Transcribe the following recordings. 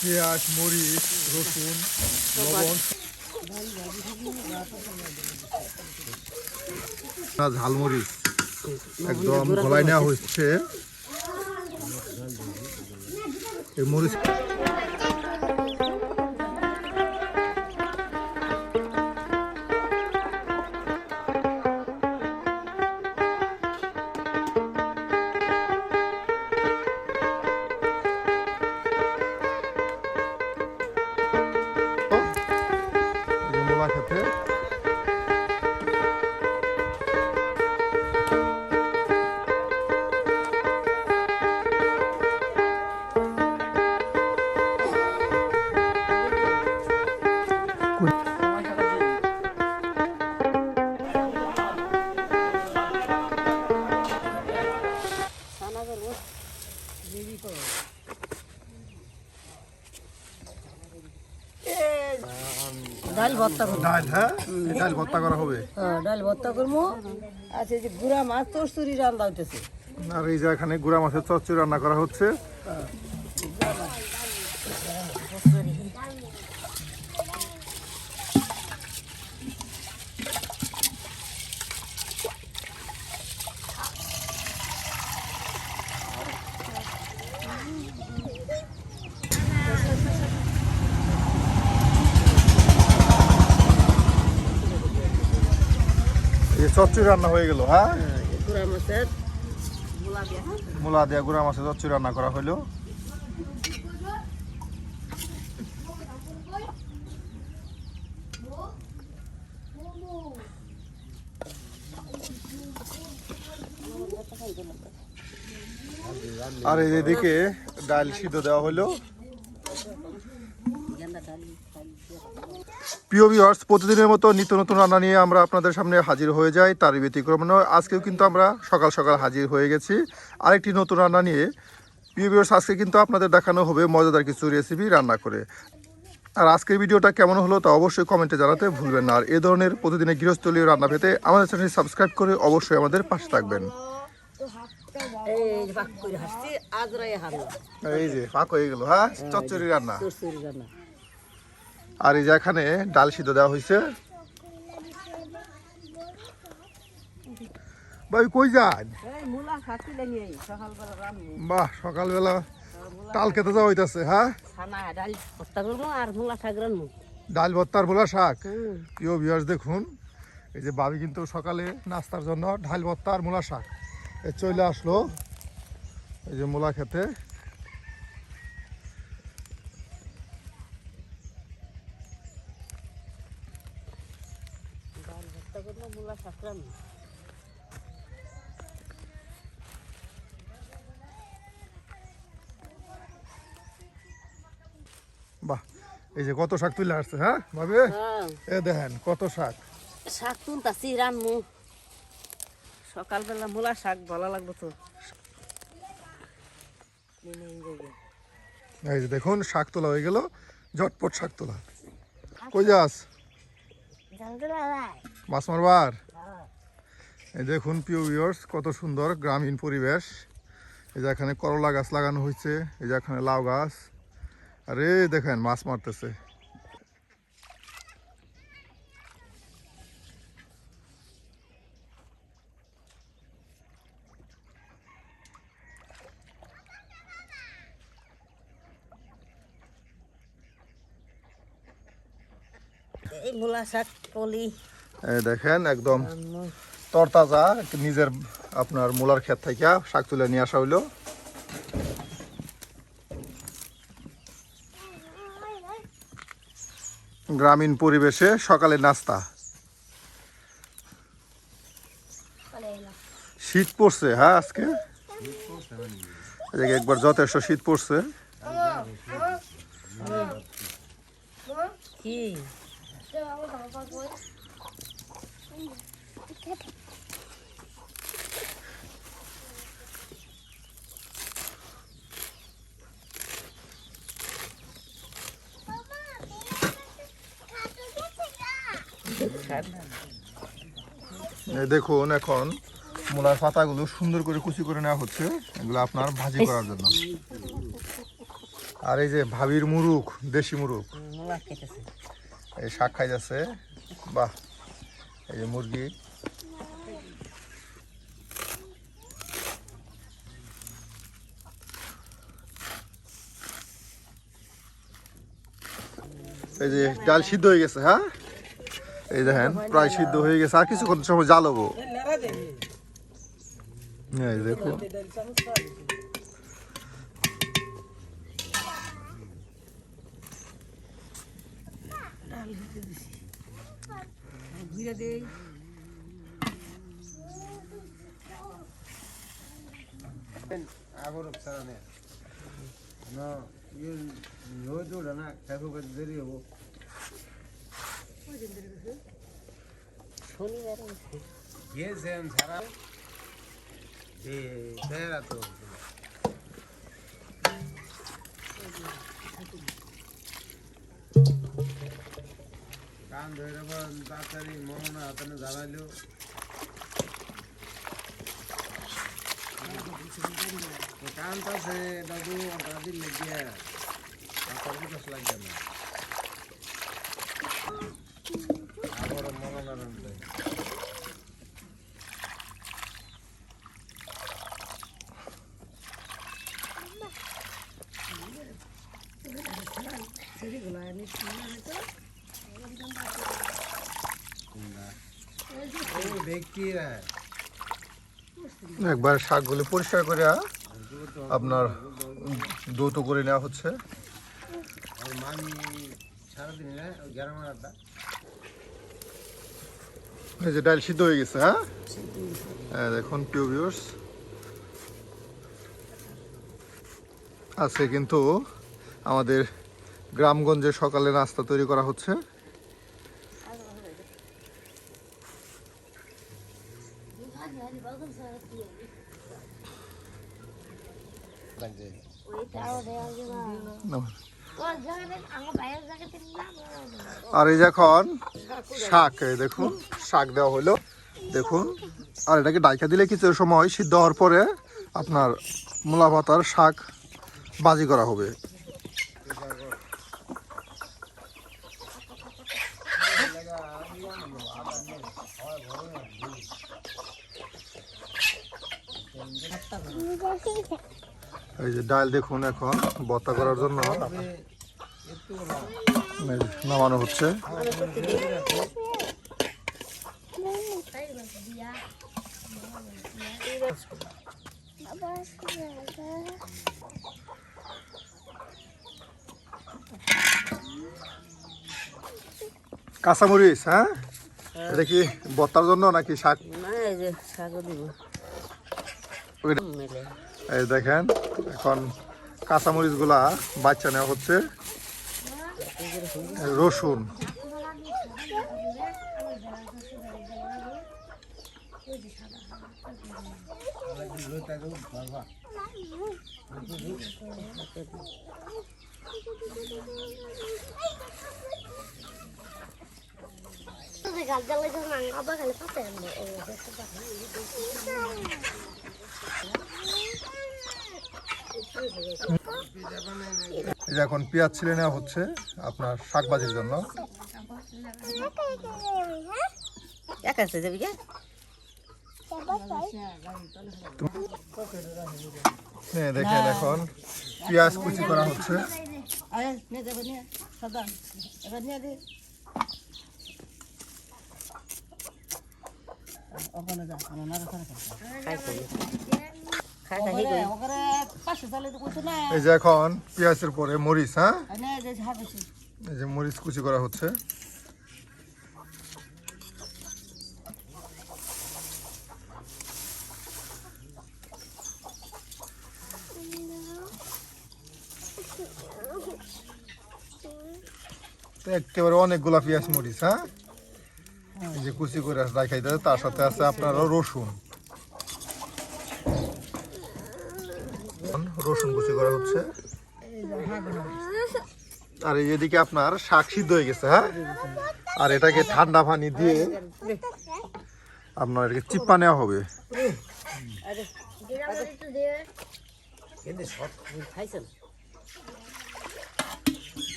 পেঁয়াজ মরিচ রসুন লবণ। ঝালমরিচ একদম গলায় নেওয়া হচ্ছে এই মরিচ ডাল ভর্তা করব। ডাল হ্যাঁ? ডাল ভর্তা করা হবে? হ্যাঁ ডাল ভর্তা করব। আচ্ছা এই যে গুড়া মাছ তোরসুরি রান্না হইতেছে। আর এই যে এখানে গুড়া মাছের চচ্চড়ি রান্না করা হচ্ছে এই যে চচ্চড়ি রান্না হয়ে গেল হ্যাঁ? গুড়া মাছের মূলা দিয়ে গুড়া মাছের চচ্চড়ি রান্না করা হলো। আর এই দিকে ডাল সিদ্ধ দেওয়া হলো। প্রিয় ভিউয়ার্স প্রতিদিনের মতো নিত্য নতুন রান্না নিয়ে আমরা আপনাদের সামনে হাজির হয়ে যাই তার ব্যতিক্রম নয়। আজকেও কিন্তু আমরা সকাল সকাল হাজির হয়ে গেছি। আরেকটি নতুন রান্না নিয়ে প্রিয় ভিউয়ার্স আজকে কিন্তু আপনাদের দেখানো হবে মজাদার কিছু রেসিপি রান্না করে। আর আজকের ভিডিওটা কেমন হলো তা অবশ্যই কমেন্টে জানাতে ভুলবেন না। আর এ ধরনের প্রতিদিনের গৃহস্থলীয় রান্না পেতে আমাদের চ্যানেল সাবস্ক্রাইব করে অবশ্যই আমাদের পাশে থাকবেন। এই যে ফাঁক হয়ে গেল হ্যাঁ? চচ্চড়ি রান্না। আর এই যে এখানে ডাল সিদ্ধ দেওয়া হয়েছে। ভাই কই যান? বাহ সকালবেলা তাল খেতে যাওয়া হইতাছে হ্যাঁ? ডাল ডাল ভর্তার বোলা শাক? প্রিয় ভিউয়ার্স দেখুন এই যে বাবি কিন্তু সকালে নাস্তার জন্য ঢাল ভর্তা আর মূলা শাক। এ চলে আসলো এই যে মূলা খেতে। বাহ এই যে কত শাক তুলে আসছে হ্যাঁ ভাবে? হ্যাঁ। এ দেখেন কত শাক। শাক তুলতাছি রান্নু সকালবেলা মূলা শাক ভালো লাগবে তো। এই যে দেখুন শাক তোলা হয়ে গেল ঝটপট শাক তোলা। কই যাস? মাছ মারবার? দেখুন ভিউয়ার্স কত সুন্দর গ্রামীণ পরিবেশ। এই যে এখানে করলা গাছ লাগানো হয়েছে এই যে এখানে লাউ গাছ। আরে দেখেন মাছ মারতেছে। দেখেন একদম তরতাজা নিজের আপনার মূলার ক্ষেত থেকে শাক তুলে নিয়ে আসা হইল। গ্রামীণ পরিবেশে সকালে নাস্তা। শীত পড়ছে হ্যাঁ আজকে? একবার যথেষ্ট শীত পড়ছে। কি? দেখুন এখন মূলার পাতাগুলো সুন্দর করে কুচি করে নেওয়া হচ্ছে। এগুলো আপনার ভাজি করার জন্য। আর এই যে ভাবির মুরুখ দেশি মুরুখ। এই শাক খাই যাচ্ছে বাহ এই যে মুরগি। এই যে ডাল সিদ্ধ হয়ে গেছে হ্যাঁ? এই দেখেন, প্রায় সিদ্ধ হয়ে গেছে। আর কিছুক্ষণ সময় জ্বালাবো। এই দেখুন ঘুরে দেই আগর সারানে না ইয়ে নয় তো না কাকু কাছে দেরি হব শনিবার গিয়েছেন সারা তেরা তো কান ধরে তাড়াতাড়ি মনে হাতানে জ্বালাইলো কান আছে দাদু দাদি লেগে তারপর বিকাশ লাগবে না একবার শাকগুলি পরিষ্কার করে আপনার দৌত করে নেওয়া হচ্ছে। এই যে ডাল সিদ্ধ হয়ে গেছে হ্যাঁ? হ্যাঁ দেখুন, প্রিয় আজকে কিন্তু আমাদের গ্রামগঞ্জে সকালে নাস্তা তৈরি করা হচ্ছে। আর এই যখন শাক দেখুন। শাক দেওয়া হলো। দেখুন, আর এটাকে ডাইকা দিলে কিছু সময় সিদ্ধ হওয়ার পরে আপনার মূলা পাতার শাক বাজি করা হবে। এই যে ডাল দেখুন এখন বত্তা করার জন্য। নামানো হচ্ছে। কাঁচামরিচ হ্যাঁ? এটা কি বত্তার জন্য নাকি শাক? এই দেখেন এখন কাঁচামরিচগুলা বাচ্চা নেওয়া হচ্ছে। রসুন এই যে এখন পেঁয়াজ ছিলে নেওয়া হচ্ছে আপনার শাক ভাজির জন্য। এক আছে যাবি কে হ্যাঁ? দেখেন এখন কুচি করা হচ্ছে। এই যে এখন পেঁয়াজের পরে মরিচ হ্যাঁ? এই যে মরিচ কুচি করা হচ্ছে। একেবারে অনেকগুলা পেঁয়াজ মরিচ হ্যাঁ এই যে কুচি করে দেয় তার সাথে আছে আপনার রসুন রসুন কুচি করা হচ্ছে আর এদিকে আপনার শাক সিদ্ধ হয়ে গেছে হ্যাঁ আর এটাকে ঠান্ডা পানি দিয়ে আপনার এটাকে চিপ্পা নেওয়া হবে কিন্তু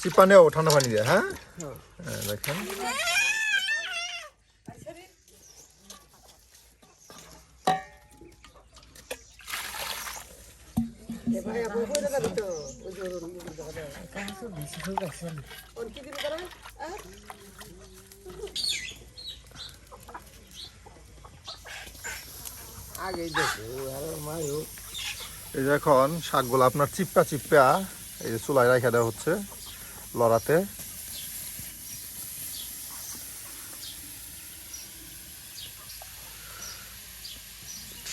চিপা নেও ঠান্ডা পানি দিয়ে হ্যাঁ।, হ্যাঁ। দেখেন। ভাই আপনি কোথায় যাবেন তো। ওই যে ওর মুখ দেখা কাছে বেশি হয়ে গেছে। এই যে এখন শাকগুলো আপনার চিপ্পা চিপ্পা এই যে চুলায় রাখা দেওয়া হচ্ছে লড়াতে।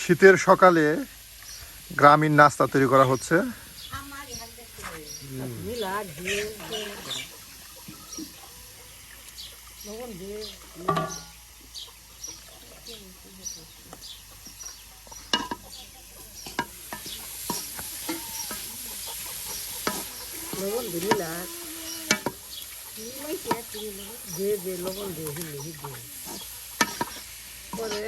শীতের সকালে গ্রামীণ নাস্তা তৈরি করা হচ্ছে। লবণ দিয়ে লবণ দিলি না। দে দে লবণ দে হিলি হিলে পরে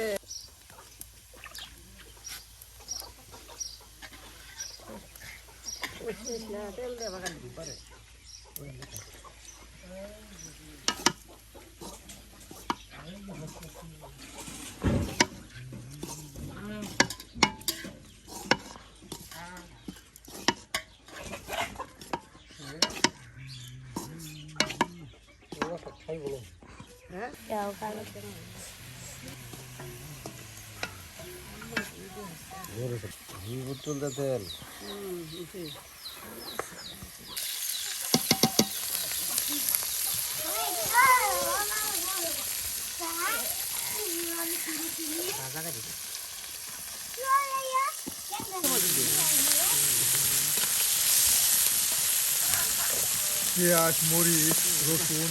তেল দিয়ে বাগান পরে। কালো বোতলটা তেল পেঁয়াজ মরিচ রসুন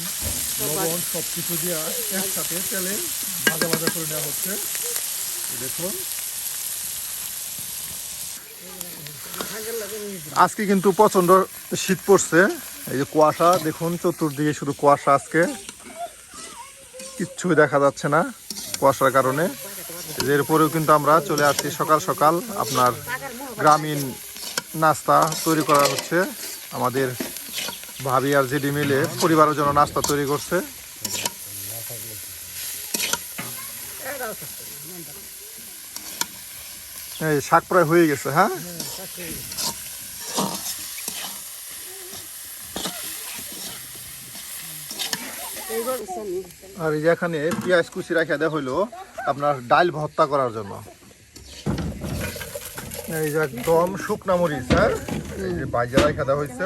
লবণ সব কিছু দিয়ে একসাথে তেলে ভাজা ভাজা করে নেওয়া হচ্ছে। দেখুন। আজকে কিন্তু প্রচণ্ড শীত পড়ছে। এই যে কুয়াশা দেখুন চতুর্দিকে শুধু কুয়াশা আজকে। কিচ্ছুই দেখা যাচ্ছে না কুয়াশার কারণে। এরপরেও কিন্তু আমরা চলে আসছি সকাল সকাল। আপনার গ্রামীণ নাস্তা তৈরি করা হচ্ছে আমাদের ভাবি আর জিডি মিলে পরিবারের জন্য নাস্তা তৈরি করছে। এই শাক প্রায় হয়ে গেছে হ্যাঁ? আর এই এখানে পেঁয়াজ কুচি রাখা দেওয়া হইল আপনার ডাল ভর্তা করার জন্য। এই যে একদম শুকনা মরিচ হ্যাঁ? এই যে বাইজা রাখা দেওয়া হয়েছে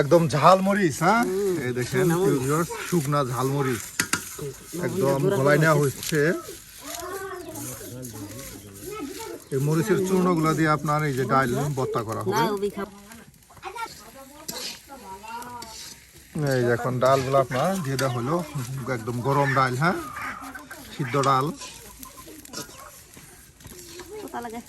একদম ঝালমরিচ হ্যাঁ? এই দেখেন শুকনা ঝাল মরিচ। একদম গলায় নেওয়া হচ্ছে। এই মরিচের চূর্ণ চূর্ণগুলো দিয়ে আপনার এই যে ডাল ভর্তা করা হবে। এই যে এখন ডালগুলো আপনার দিয়ে দেওয়া হলো। একদম গরম ডাল হ্যাঁ? সিদ্ধ ডাল। লাগে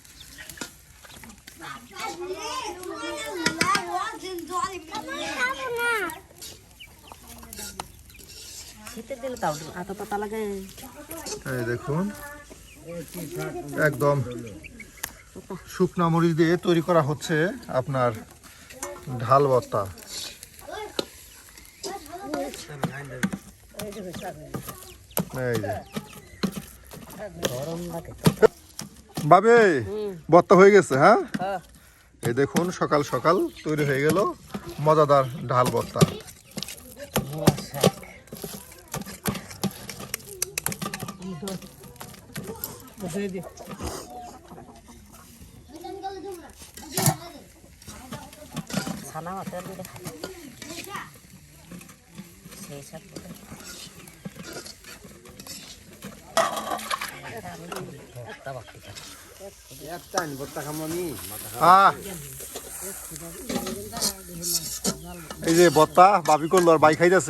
পাতা লাগে এই দেখুন, একদম শুকনা মরিচ দিয়ে তৈরি করা হচ্ছে আপনার ঢাল ভর্তা। এই যে। লাগে বাবে ভর্তা হয়ে গেছে হ্যাঁ? হ্যাঁ। এই দেখুন সকাল সকাল তৈরি হয়ে গেল মজাদার ঢাল ভর্তা ছানা এই যে বত্তা বাবি করল আর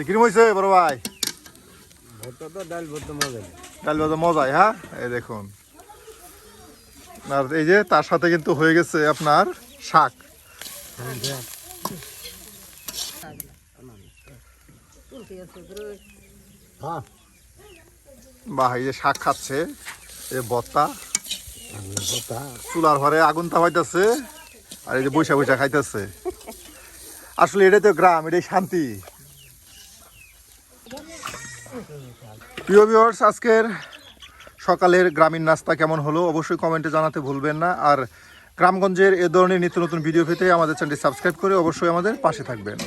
কিরম হয়েছে বড় ভাই? ডাল হ্যাঁ? এই দেখুন। আর এই যে তার সাথে কিন্তু হয়ে গেছে আপনার শাক। হ্যাঁ বা এই যে শাক খাচ্ছে। ভর্তা চুলার ঘরে আগুন তাপাইতেছে আর খাইতেছে। আসলে এটাই তো গ্রাম, এটাই শান্তি। আজকের সকালের গ্রামীণ নাস্তা কেমন হলো অবশ্যই কমেন্টে জানাতে ভুলবেন না। আর গ্রামগঞ্জের এ ধরনের নিত্য নতুন ভিডিও পেতে আমাদের চ্যানেলটি সাবস্ক্রাইব করে অবশ্যই আমাদের পাশে থাকবেন।